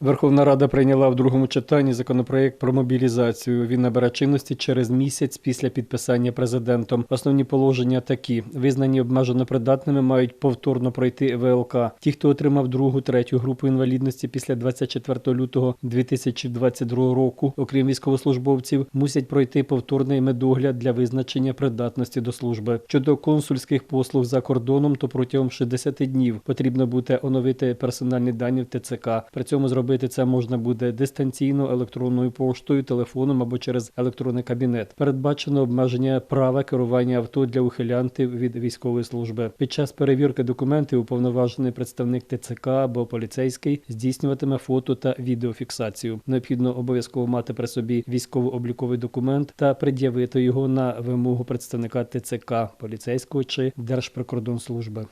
Верховна Рада прийняла в другому читанні законопроект про мобілізацію. Він набере чинності через місяць після підписання президентом. Основні положення такі: визнані обмежено придатними мають повторно пройти ВЛК. Ті, хто отримав другу, третю групу інвалідності після 24 лютого 2022 року, окрім військовослужбовців, мусять пройти повторний медогляд для визначення придатності до служби. Щодо консульських послуг за кордоном, то протягом 60 днів потрібно буде оновити персональні дані в ТЦК. При цьому зробити це можна буде дистанційно, електронною поштою, телефоном або через електронний кабінет. Передбачено обмеження права керування авто для ухилянтів від військової служби. Під час перевірки документів уповноважений представник ТЦК або поліцейський здійснюватиме фото та відеофіксацію. Необхідно обов'язково мати при собі військово-обліковий документ та пред'явити його на вимогу представника ТЦК, поліцейського чи Держприкордонслужби.